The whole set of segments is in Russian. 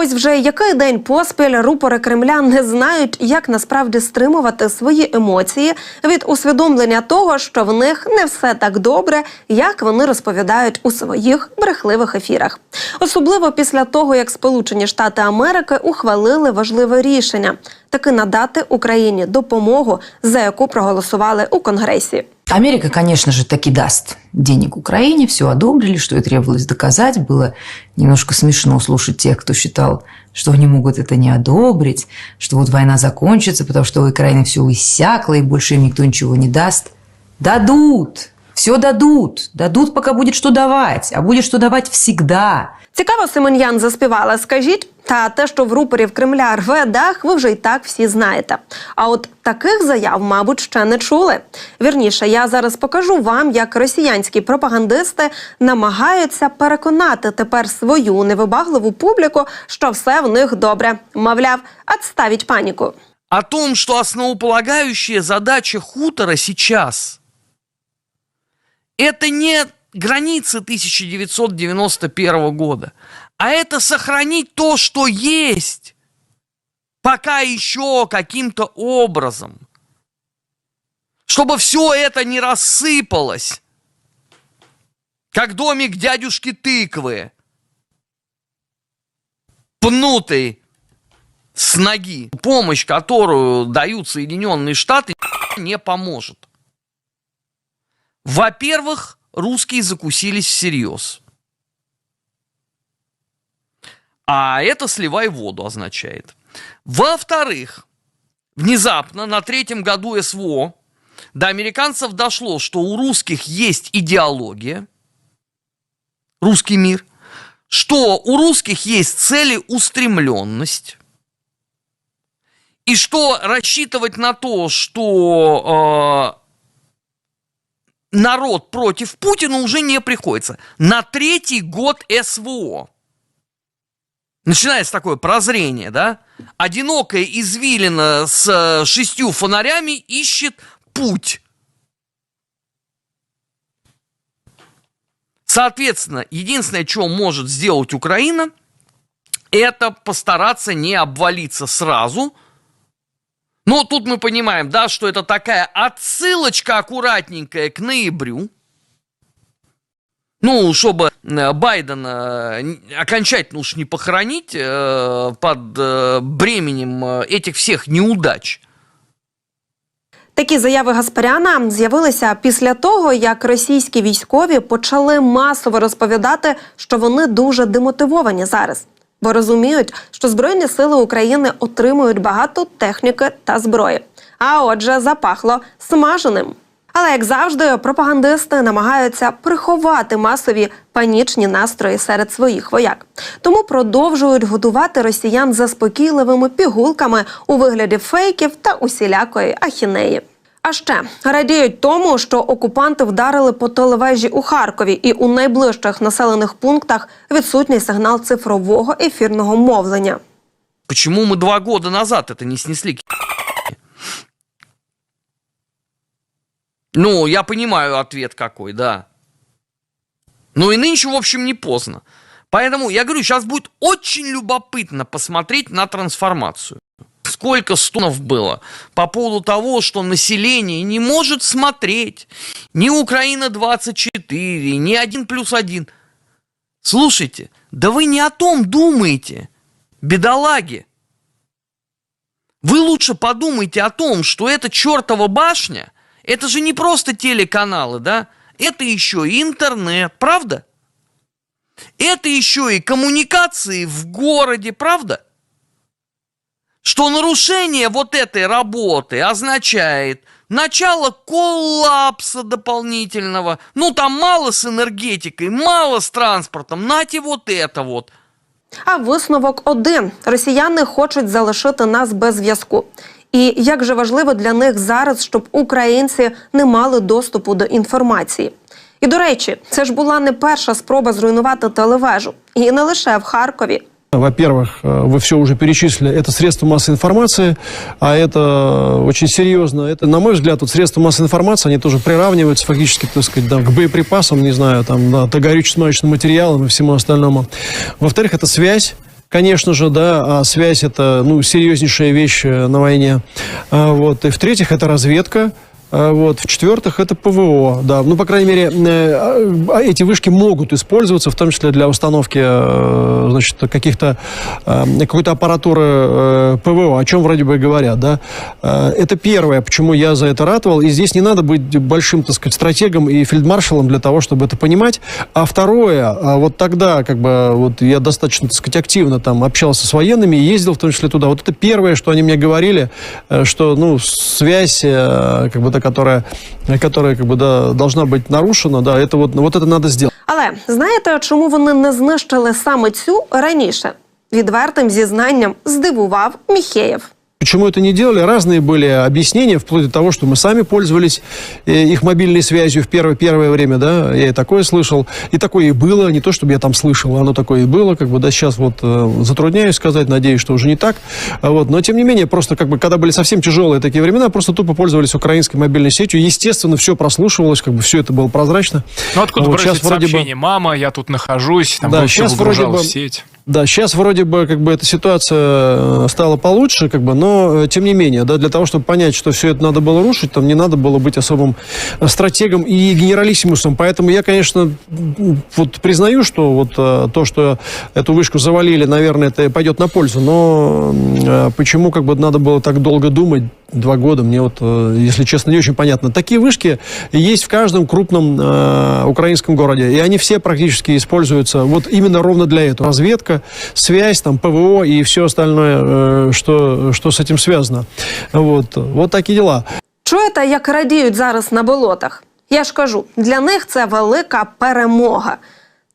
Ось вже який день поспіль рупори Кремля не знають, як насправді стримувати свої емоції від усвідомлення того, що в них не все так добре, як вони розповідають у своїх брехливих ефірах. Особливо після того, як Сполучені Штати Америки ухвалили важливе рішення таки надати Україні допомогу, за яку проголосували у Конгресі. Америка, конечно же, таки даст денег Украине, все одобрили, что и требовалось доказать. Было немножко смешно слушать тех, кто считал, что они могут это не одобрить, что вот война закончится, потому что у Украины все иссякло, и больше им никто ничего не даст. Дадут! Все дадут. Дадут, пока будет что давать. А будет что давать всегда. Цікаво, Симоньян заспівала. Скажіть, та те, що в рупорів Кремля рве дах, ви вже й так всі знаєте. А от таких заяв, мабуть, ще не чули. Вірніше, я зараз покажу вам, як росіянські пропагандисти намагаються переконати тепер свою невибагливу публіку, що все в них добре. Мовляв, отставіть паніку. о том, что основополагающая задача хутора сейчас это не границы 1991 года, а это сохранить то, что есть, пока еще каким-то образом, чтобы все это не рассыпалось, как домик дядюшки тыквы, пнутый с ноги. Помощь, которую дают Соединенные Штаты, не поможет. Во-первых, русские закусились всерьез. А это сливай воду означает. Во-вторых, внезапно на третьем году СВО до американцев дошло, что у русских есть идеология, русский мир, что у русских есть целеустремленность, и что рассчитывать на то, что э, народ против Путина уже не приходится. На третий год СВО. Начинается такое прозрение, да? Одинокая извилина с э, шестью фонарями ищет путь. Соответственно, единственное, что может сделать Украина, это постараться не обвалиться сразу. Но тут мы понимаем, да, что это такая отсылочка аккуратненькая к ноябрю. Ну, чтобы э, Байдена э, окончательно уж не похоронить э, под э, бременем э, этих всех неудач. Такі заяви Гаспаряна з'явилися після того, як російські військові почали масово розповідати, що вони дуже демотивовані зараз, бо розуміють, що Збройні сили України отримують багато техніки та зброї. А отже, запахло смаженим. Але як завжди, пропагандисти намагаються приховати масові панічні настрої серед своїх вояк, тому продовжують годувати росіян заспокійливими пігулками у вигляді фейків та усілякої ахінеї. А ще радіють тому, що окупанти вдарили по телевежі у Харкові, і у найближчих населених пунктах відсутній сигнал цифрового ефірного мовлення. Почему мы два года назад это не снесли? к***? Ну, я понимаю ответ какой, да. Ну и нынче, в общем, не поздно. Поэтому я говорю, сейчас будет очень любопытно посмотреть на трансформацию. Сколько стонов было по поводу того, что население не может смотреть ни Украина-24, ни 1 плюс 1. Слушайте, да вы не о том думаете, бедолаги. Вы лучше подумайте о том, что эта чертова башня, это же не просто телеканалы, да? Это еще и интернет, правда? Это еще и коммуникации в городе, правда? Что нарушение вот этой работы означает начало коллапса дополнительного. Ну, там мало с энергетикой, мало с транспортом. Нате вот это вот. А висновок один: росіяни хочуть залишити нас без зв'язку. І як же важливо для них зараз, щоб українці не мали доступу до інформації. І до речі, це ж була не перша спроба зруйнувати телевежу, і не лише в Харкові. Во-первых, э, вы все уже перечислили, это средства массовой информации, а это очень серьезно. Это, на мой взгляд, вот средства массовой информации, они тоже приравниваются фактически, так сказать, да, к боеприпасам, не знаю, там, да, то горюче-смазочным материалам и всему остальному. Во-вторых, это связь Конечно же, да, а связь это ну, серьезнейшая вещь э, на войне. А, Вот. И в-третьих, это разведка. А, Вот. В-четвертых, это ПВО. Да. Ну, по крайней мере, э, а эти вышки могут использоваться, в том числе для установки э, значит, каких-то, э, какой-то аппаратуры ПВО, о чем вроде бы говорят. Да. Это первое, почему я за это ратовал. И здесь не надо быть большим, так сказать, стратегом и фельдмаршалом для того, чтобы это понимать. А второе, а вот тогда, как бы, вот я достаточно, так сказать, активно там общался с военными, и ездил в том числе туда. Вот это первое, что они мне говорили, что, ну, связь, как бы, та, которая, которая, как бы, да, должна быть нарушена, да, это вот, вот это надо сделать. Але знаєте, чому вони не знищили саме цю раніше? Відвертим зізнанням здивував Міхеєв. Почему это не делали? Разные были объяснения, вплоть до того, что мы сами пользовались э, их мобильной связью в первое, первое время, да, я и такое слышал, и такое и было, не то, чтобы я там слышал, оно такое и было, как бы, да, сейчас вот э, затрудняюсь сказать, надеюсь, что уже не так, А вот, но тем не менее, просто, как бы, когда были совсем тяжелые такие времена, просто тупо пользовались украинской мобильной сетью, естественно, все прослушивалось, как бы, все это было прозрачно. Ну откуда Вот щас вроде бы-? Мама, я тут нахожусь, там Да, щас вроде бы- сеть. Да, сейчас вроде бы как бы эта ситуация э, стала получше, как бы, но э, тем не менее, да, для того, чтобы понять, что все это надо было рушить, там не надо было быть особым э, стратегом и генералиссимусом. Поэтому я, конечно, вот признаю, что вот то, что эту вышку завалили, наверное, это пойдет на пользу. Но почему как бы надо было так долго думать? Два года, мне вот, э, если честно, не очень понятно. Такие вышки есть в каждом крупном э, украинском городе, и они все практически используются вот именно ровно для этого. Разведка, связь, там, ПВО и все остальное, э, что, что с этим связано. Вот, вот такие дела. Чуєте, як радіють зараз на болотах? Я ж кажу, для них це велика перемога.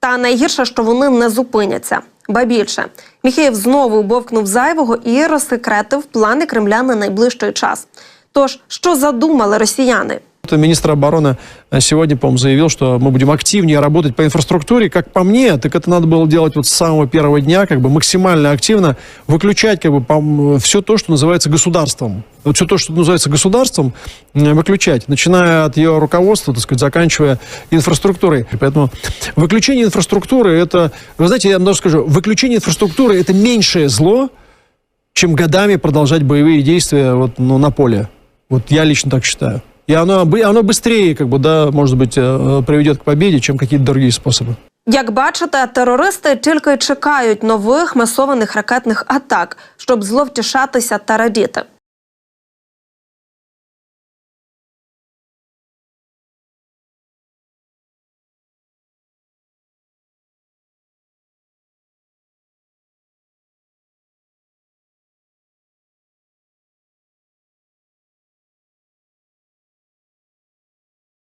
Та найгірше, що вони не зупиняться. Ба більше, Міхеєв знову бовкнув зайвого і розсекретив плани Кремля на найближчий час. Тож, що задумали росіяни? Министр обороны э, сегодня, по-моему, заявил, что мы будем активнее работать по инфраструктуре. Как по мне, так это надо было делать вот с самого первого дня, как бы максимально активно выключать как бы все то, что называется государством. Вот все то, что называется государством, выключать, начиная от ее руководства, так сказать, заканчивая инфраструктурой. Поэтому выключение инфраструктуры это, вы знаете, я вам даже скажу, выключение инфраструктуры это меньшее зло, чем годами продолжать боевые действия вот, ну, на поле. Вот я лично так считаю. И оно, бы- оно быстрее, как бы, да, может быть, э, приведет к победе, чем какие-то другие способы. Як бачите, терористи тільки чекають нових масованих ракетних атак, щоб зловтішатися та радіти.